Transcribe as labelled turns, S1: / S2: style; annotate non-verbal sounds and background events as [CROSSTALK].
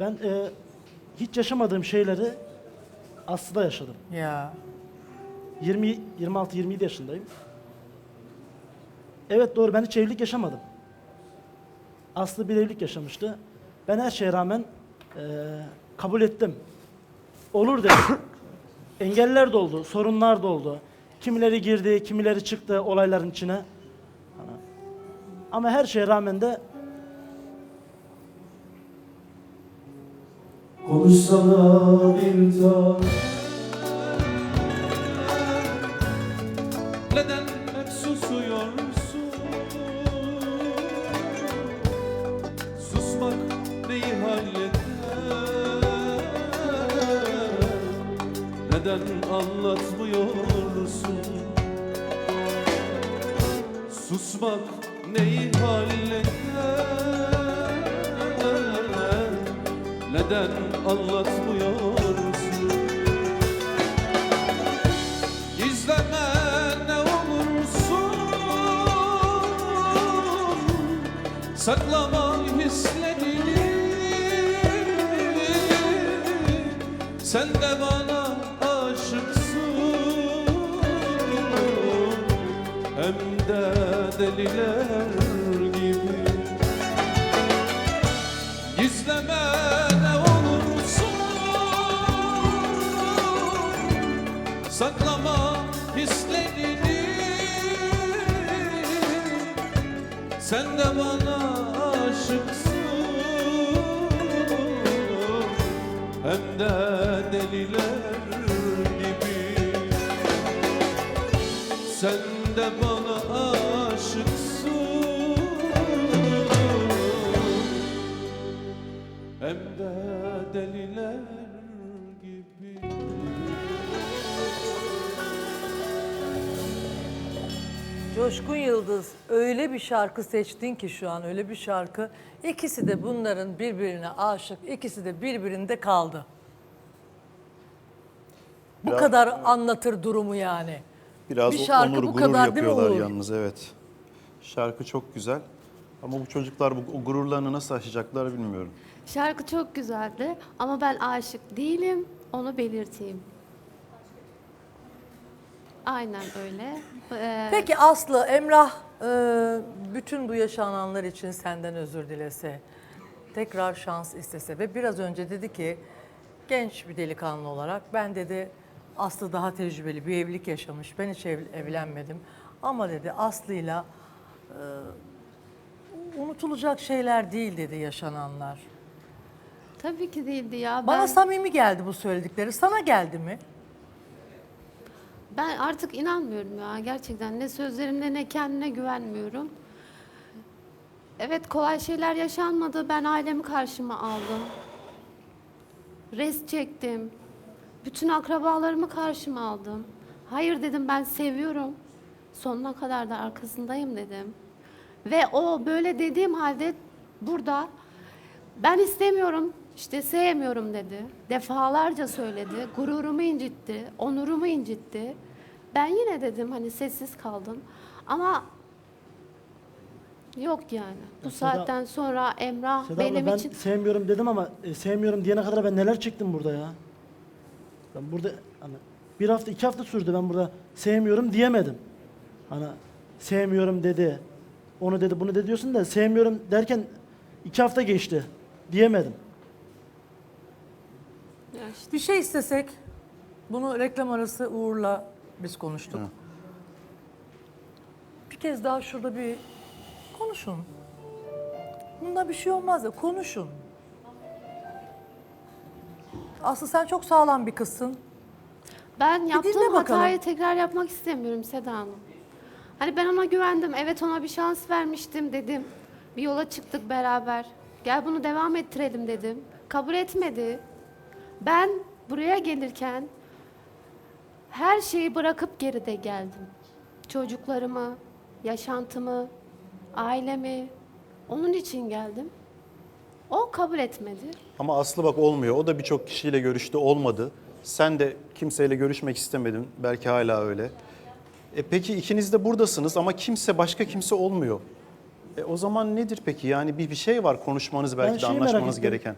S1: Ben e, hiç yaşamadığım şeyleri Aslı'da yaşadım.
S2: Ya.
S1: 20 26 27 yaşındayım. Evet doğru ben hiç evlilik yaşamadım. Aslı bir evlilik yaşamıştı. Ben her şeye rağmen e, kabul ettim. Olur dedim. [COUGHS] Engeller de oldu, sorunlar da oldu. Kimileri girdi, kimileri çıktı olayların içine. Ama her şeye rağmen de
S3: Konuşsana bir tane
S4: Neden susuyorsun? Susmak neyi halleder? Neden anlatmıyorsun? Susmak neyi halleder? Neden anlatmıyorsun? Gizleme ne olursun? Saklama hislerini. Sen de bana aşıksın. Hem de deliler Saklama hislerini. Sen de bana aşıksın. Hem de deliler gibi. Sen de bana aşıksın. Hem de deliler
S2: Coşkun Yıldız öyle bir şarkı seçtin ki şu an öyle bir şarkı. İkisi de bunların birbirine aşık, ikisi de birbirinde kaldı. Bu
S5: Biraz-
S2: kadar anlatır durumu yani.
S5: Biraz
S2: Bir şarkı
S5: onur
S2: bu
S5: gurur
S2: kadar değil mi
S5: yapıyorlar
S2: Uğur?
S5: yalnız evet. Şarkı çok güzel. Ama bu çocuklar bu o gururlarını nasıl aşacaklar bilmiyorum.
S6: Şarkı çok güzeldi ama ben aşık değilim, onu belirteyim. Aynen öyle. Ee,
S2: Peki Aslı, Emrah e, bütün bu yaşananlar için senden özür dilese, tekrar şans istese ve biraz önce dedi ki genç bir delikanlı olarak ben dedi Aslı daha tecrübeli bir evlilik yaşamış. Ben hiç ev- evlenmedim. Ama dedi Aslı'yla e, unutulacak şeyler değil dedi yaşananlar.
S6: tabii ki değildi ya.
S2: Bana
S6: Ben,
S2: samimi geldi bu söyledikleri. Sana geldi mi?
S6: Ben artık inanmıyorum ya gerçekten. Ne sözlerine ne kendine güvenmiyorum. Evet kolay şeyler yaşanmadı. Ben ailemi karşıma aldım. Res çektim. Bütün akrabalarımı karşıma aldım. Hayır dedim ben seviyorum. Sonuna kadar da arkasındayım dedim. Ve o böyle dediğim halde burada ben istemiyorum, işte sevmiyorum dedi. Defalarca söyledi. Gururumu incitti, onurumu incitti. Ben yine dedim hani sessiz kaldım. Ama yok yani. Bu
S1: Seda-
S6: saatten sonra Emrah
S1: Seda abla
S6: benim
S1: ben
S6: için
S1: sevmiyorum dedim ama e, sevmiyorum diyene kadar ben neler çektim burada ya. Ben burada hani bir hafta iki hafta sürdü ben burada sevmiyorum diyemedim. Hani sevmiyorum dedi. Onu dedi bunu dedi diyorsun da sevmiyorum derken iki hafta geçti diyemedim.
S6: İşte
S2: Bir şey istesek, bunu reklam arası Uğur'la biz konuştuk. Bir kez daha şurada bir konuşun. Bunda bir şey olmaz da konuşun. Aslı sen çok sağlam bir kızsın.
S6: Ben
S2: dinle
S6: yaptığım
S2: bakalım.
S6: hatayı tekrar yapmak istemiyorum Seda Hanım. Hani ben ona güvendim. Evet ona bir şans vermiştim dedim. Bir yola çıktık beraber. Gel bunu devam ettirelim dedim. Kabul etmedi. Ben buraya gelirken her şeyi bırakıp geride geldim. Çocuklarımı, yaşantımı, ailemi onun için geldim. O kabul etmedi.
S5: Ama Aslı bak olmuyor. O da birçok kişiyle görüştü olmadı. Sen de kimseyle görüşmek istemedin. Belki hala öyle. E peki ikiniz de buradasınız ama kimse başka kimse olmuyor. E o zaman nedir peki? Yani bir bir şey var konuşmanız belki de anlaşmanız
S1: ettim.
S5: gereken.